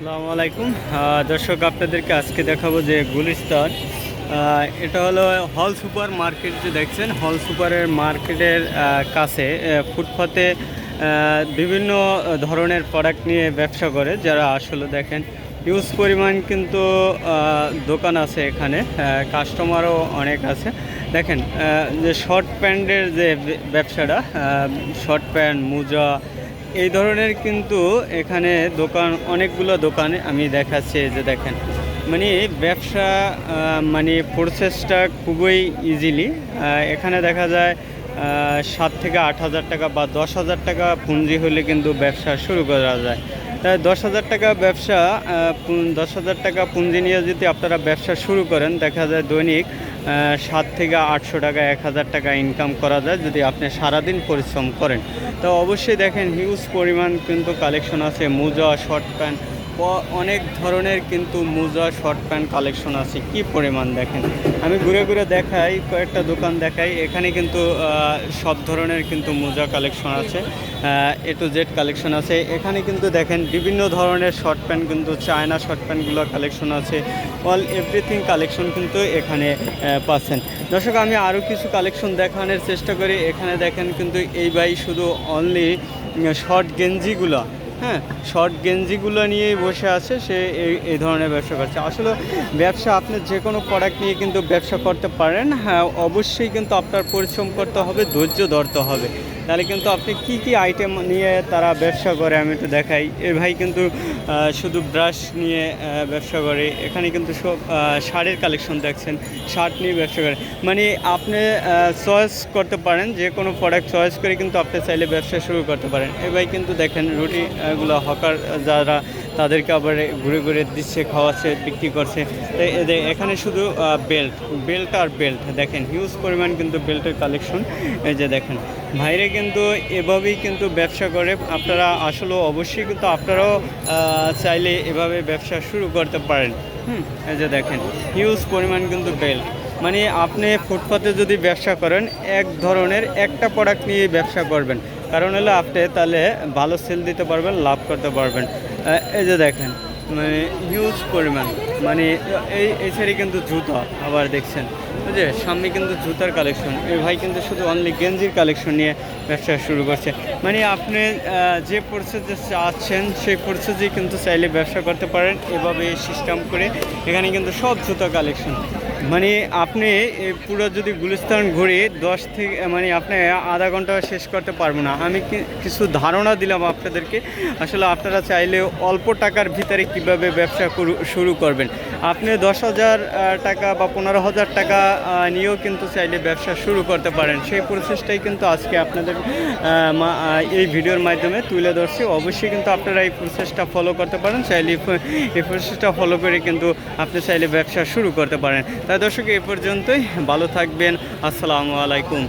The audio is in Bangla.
আসসালামু আলাইকুম। দর্শক, আপনাদেরকে আজকে দেখাবো যে গুলিস্তান এটা হলো হল সুপার মার্কেট, যে দেখছেন, হল সুপারের মার্কেটের কাছে ফুটপাতে বিভিন্ন ধরনের প্রোডাক্ট নিয়ে ব্যবসা করে। যারা আসলে দেখেন ইউজ পরিমাণ কিন্তু দোকান আছে এখানে কাস্টমারও অনেক আছে। দেখেন যে শর্ট প্যান্টের যে ব্যবসাটা শর্ট প্যান্ট মোজা এই ধরনের কিন্তু এখানে দোকান, অনেকগুলো দোকানে আমি দেখাচ্ছি যে দেখেন। মানে ব্যবসা মানে প্রসেসটা খুবই ইজিলি এখানে দেখা যায় সাত থেকে আট হাজার টাকা বা দশ হাজার টাকা পুঁজি হলে কিন্তু ব্যবসা শুরু করা যায়। তাই দশ হাজার টাকা ব্যবসা দশ হাজার টাকা পুঁজি নিয়ে যদি আপনারা ব্যবসা শুরু করেন, দেখা যায় দৈনিক সাত থেকে আটশো টাকা, এক হাজার টাকা ইনকাম করা যায় যদি আপনি সারাদিন পরিশ্রম করেন। তো অবশ্যই দেখেন হিউজ পরিমাণ কিন্তু কালেকশন আছে। মোজা শর্ট প্যান্ট অনেক ধরনের কিন্তু মোজা, শর্ট প্যান্ট কালেকশন আছে। কি পরিমাণ দেখেন? আমি ঘুরে ঘুরে দেখাই, কয়েকটা দোকান দেখাই, এখানে কিন্তু সব ধরনের কিন্তু মোজা কালেকশন আছে এ টু জেড কালেকশন আছে। এখানে কিন্তু দেখেন, বিভিন্ন ধরনের শর্ট প্যান্ট কিন্তু, চায়না শর্ট প্যান্টগুলো কালেকশন আছে। অল, এভরিথিং কালেকশন কিন্তু এখানে পাচ্ছেন। দর্শক, আমি আরও কিছু কালেকশন দেখানোর চেষ্টা করি। এখানে দেখেন কিন্তু, এই বাই শুধু অনলি শর্ট গেঞ্জিগুলো হ্যাঁ শর্ট গেঞ্জিগুলো নিয়েই বসে আছে, সে এই এই ধরনের ব্যবসা করছে। আসলে ব্যবসা, আপনি যে কোনো প্রোডাক্ট নিয়ে কিন্তু ব্যবসা করতে পারেন হ্যাঁ অবশ্যই কিন্তু আপনার পরিশ্রম করতে হবে, ধৈর্য ধরতে হবে। তাহলে কিন্তু আপনি কি কি আইটেম নিয়ে তারা ব্যবসা করে, আমি একটু দেখাই। এ ভাই কিন্তু শুধু ব্রাশ নিয়ে ব্যবসা করে। এখানে কিন্তু সব শাড়ির কালেকশন দেখছেন শার্ট নিয়ে ব্যবসা করে। মানে আপনি চয়েস করতে পারেন, যে কোনো প্রোডাক্ট চয়েস করে কিন্তু আপনি চাইলে ব্যবসা শুরু করতে পারেন। এ ভাই কিন্তু দেখেন, রুটি আহ, গুলো হকার যারা তাদেরকে আবার ঘুরে ঘুরে দিচ্ছে খাওয়াচ্ছে বিক্রি করছে। এখানে শুধু বেল্ট বেল্ট আর বেল্ট দেখেন হিউজ পরিমাণ কিন্তু বেল্টের কালেকশন এই যে দেখেন বাইরে কিন্তু এভাবেই কিন্তু ব্যবসা করে। আপনারা আসলে অবশ্যই কিন্তু আপনারাও চাইলে এভাবে ব্যবসা শুরু করতে পারেন। হুম এই যে দেখেন হিউজ পরিমাণ কিন্তু বেল্ট মানে আপনি ফুটপাতে যদি ব্যবসা করেন এক ধরনের একটা প্রোডাক্ট নিয়ে ব্যবসা করবেন। কারণ হলো আপনি তাহলে ভালো সেল দিতে পারবেন, লাভ করতে পারবেন। এই যে দেখেন মানে হিউজ পরিমাণ। মানে এই এই সাইডে কিন্তু জুতা, আবার দেখছেন। বুঝলে সামনে কিন্তু জুতার কালেকশন এই ভাই কিন্তু শুধু অনলি গেঞ্জির কালেকশন নিয়ে ব্যবসা শুরু করছে। মানে আপনি যে প্রসেসে চাচ্ছেন, সেই প্রসেসেই কিন্তু চাইলে ব্যবসা করতে পারেন। এভাবে সিস্টেম করে এখানে কিন্তু সব জুতা কালেকশন মানে আপনি পুরো যদি গুলিস্তান ঘুরে দশ থেকে মানে আপনি আধা ঘণ্টা শেষ করতে পারব না। আমি কিছু ধারণা দিলাম আপনাদেরকে। আসলে আপনারা চাইলে অল্প টাকার ভিতরে কীভাবে ব্যবসা শুরু করবেন। আপনি দশ হাজার টাকা বা পনেরো হাজার টাকা নিয়েও কিন্তু চাইলে ব্যবসা শুরু করতে পারেন। সেই প্রসেসটাই কিন্তু আজকে আপনাদের এই ভিডিওর মাধ্যমে তুলে ধরছি। অবশ্যই কিন্তু আপনারা এই প্রসেসটা ফলো করতে পারেন। চাইলে এই প্রসেসটা ফলো করে কিন্তু আপনি চাইলে ব্যবসা শুরু করতে পারেন। তাই দর্শক এ পর্যন্তই। ভালো থাকবেন। আসসালামু আলাইকুম।